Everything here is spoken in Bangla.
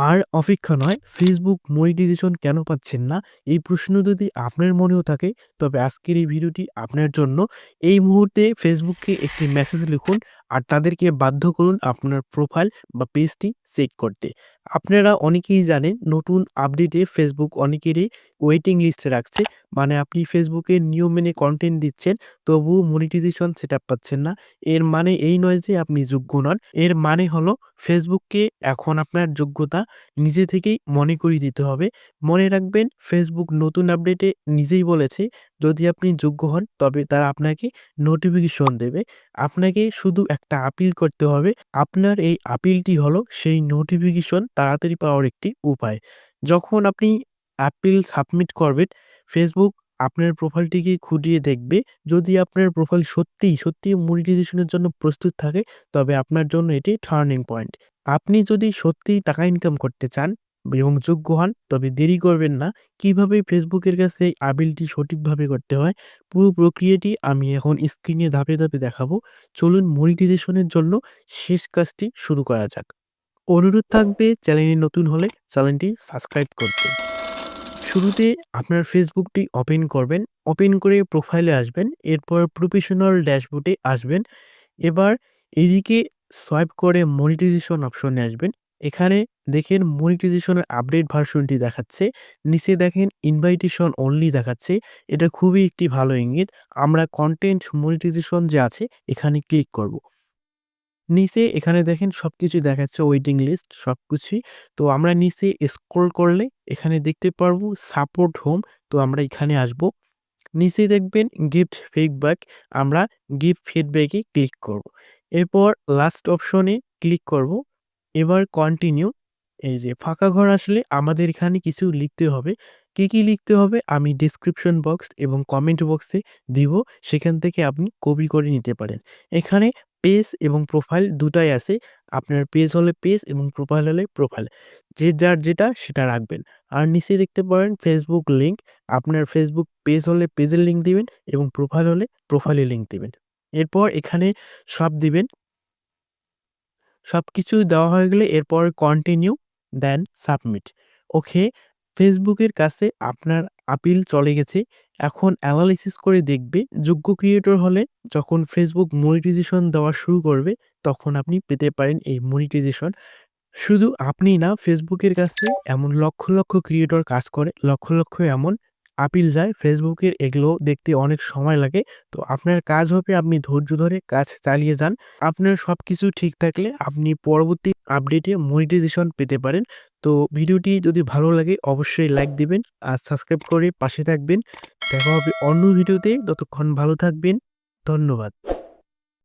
আর অপেক্ষা নয় ফেসবুক মনিটাইজেশন কেন পাচ্ছেন না? এই প্রশ্ন যদি আপনার মনেও থাকে, তবে আজকের এই ভিডিওটি আপনার জন্য। এই মুহূর্তে ফেসবুককে একটি মেসেজ লিখুন আর তাদেরকে বাধ্য করুন আপনার প্রোফাইল বা পেজটি চেক করতে। আপনারা অনেকেই জানেন, নতুন আপডেটে ফেসবুক অনেকেরই ওয়েটিং লিস্টে রাখছে। মানে আপনি ফেসবুকে নিয়ম মেনে কন্টেন্ট দিচ্ছেন, তবুও মনিটাইজেশন সেট পাচ্ছেন না। এর মানে এই নয় যে আপনি যোগ্য নন। এর মানে হলো ফেসবুককে এখন আপনার যোগ্যতা নিজে থেকেই মনে করিয়ে দিতে হবে। মনে রাখবেন ফেসবুক নতুন আপডেটে নিজেই বলেছে, যদি আপনি যোগ্য হন, তবে তারা আপনাকে নোটিফিকেশন দেবে। আপনাকে শুধু একটা আপিল করতে হবে। আপনার এই আপিলটি হলো সেই নোটিফিকেশন তাড়াতাড়ি পাওয়ার একটি উপায়। যখন আপনি আপিল সাবমিট করবেন ফেসবুক আপনার প্রোফাইলটিকে খুঁটিয়ে দেখবে। যদি আপনার প্রোফাইল সত্যিই সত্যিই মনিটাইজেশনের জন্য প্রস্তুত থাকে, তবে আপনার জন্য এটি টার্নিং পয়েন্ট আপনি যদি সত্যিই টাকা ইনকাম করতে চান এবং যোগ্য হন, তবে দেরি করবেন না। কীভাবে ফেসবুকের কাছে এই আপিলটি সঠিকভাবে করতে হয়, পুরো প্রক্রিয়াটি আমি এখন স্ক্রিনে ধাপে ধাপে দেখাবো। চলুন মনিটাইজেশনের জন্য শেষ কাজটি শুরু করা যাক। অনুরোধ থাকবে চ্যানেলে নতুন হলে চ্যানেলটি সাবস্ক্রাইব করতে। শুরুতে আপনার ফেসবুকটি ওপেন করবেন। ওপেন করে প্রোফাইলে আসবেন। এরপর প্রফেশনাল ড্যাশবোর্ডে আসবেন। এবার এদিকে সোয়াইপ করে মনিটাইজেশন অপশনে আসবেন। এখানে দেখেন মনিটাইজেশনের আপডেট ভার্সনটি দেখাচ্ছে, নিচে দেখেন ইনভাইটেশন অনলি দেখাচ্ছে, এটা খুবই একটি ভালো ইঙ্গিত। আমরা কন্টেন্ট মনিটাইজেশন যে আছে, এখানে ক্লিক করব। নিচে এখানে দেখেন সবকিছু দেখাচ্ছে ওয়েটিং লিস্ট সব কিছুই তো আমরা নিচে স্ক্রল করলে এখানে দেখতে পারব সাপোর্ট হোম তো আমরা এখানে আসব। নিচে দেখবেন গিফট ফিডব্যাক আমরা গিফট ফিডব্যাকে ক্লিক করব। এরপর লাস্ট অপশনে ক্লিক করব। এবার কন্টিনিউ এই যে ফাঁকা ঘর আসলে আমাদের এখানে কিছু লিখতে হবে। কি কি লিখতে হবে আমি ডিসক্রিপশন বক্স এবং কমেন্ট বক্সে দিব, সেখান থেকে আপনি কপি করে নিতে পারেন। এখানে পেজ এবং প্রোফাইল দুটাই আছে, আপনার পেজ হলে পেজ এবং প্রোফাইল হলে প্রোফাইল যে যার যেটা সেটা রাখবেন। আর নিচে দেখতে পারেন ফেসবুক লিঙ্ক আপনার ফেসবুক পেজ হলে পেজের লিঙ্ক দিবেন এবং প্রোফাইল হলে প্রোফাইলের লিঙ্ক দিবেন। এরপর এখানে সব দিবেন। সব কিছু দেওয়া হয়ে গেলে এরপর কন্টিনিউ দেন সাবমিট ওকে ফেসবুকের কাছে আপনার আপিল চলে গেছে। এখন অ্যানালাইসিস করে দেখবে, যোগ্য ক্রিয়েটর হলে যখন ফেসবুক মনিটাইজেশন দেওয়া শুরু করবে, তখন আপনি পেতে পারেন এই মনিটাইজেশন শুধু আপনি না, ফেসবুকের কাছে এমন লক্ষ লক্ষ ক্রিয়েটর কাজ করে, লক্ষ লক্ষ এমন আপিল যায়। ফেসবুকের এগুলো দেখতে অনেক সময় লাগে। তো আপনার কাজ হবে আপনি ধৈর্য ধরে কাজ চালিয়ে যান। আপনার সব কিছু ঠিক থাকলে আপনি পরবর্তী আপডেটে মনিটাইজেশন পেতে পারেন। তো ভিডিওটি যদি ভালো লাগে অবশ্যই লাইক দিবেন আর সাবস্ক্রাইব করে পাশে থাকবেন। দেখা হবে অন্য ভিডিওতে। ততক্ষণ ভালো থাকবেন। ধন্যবাদ।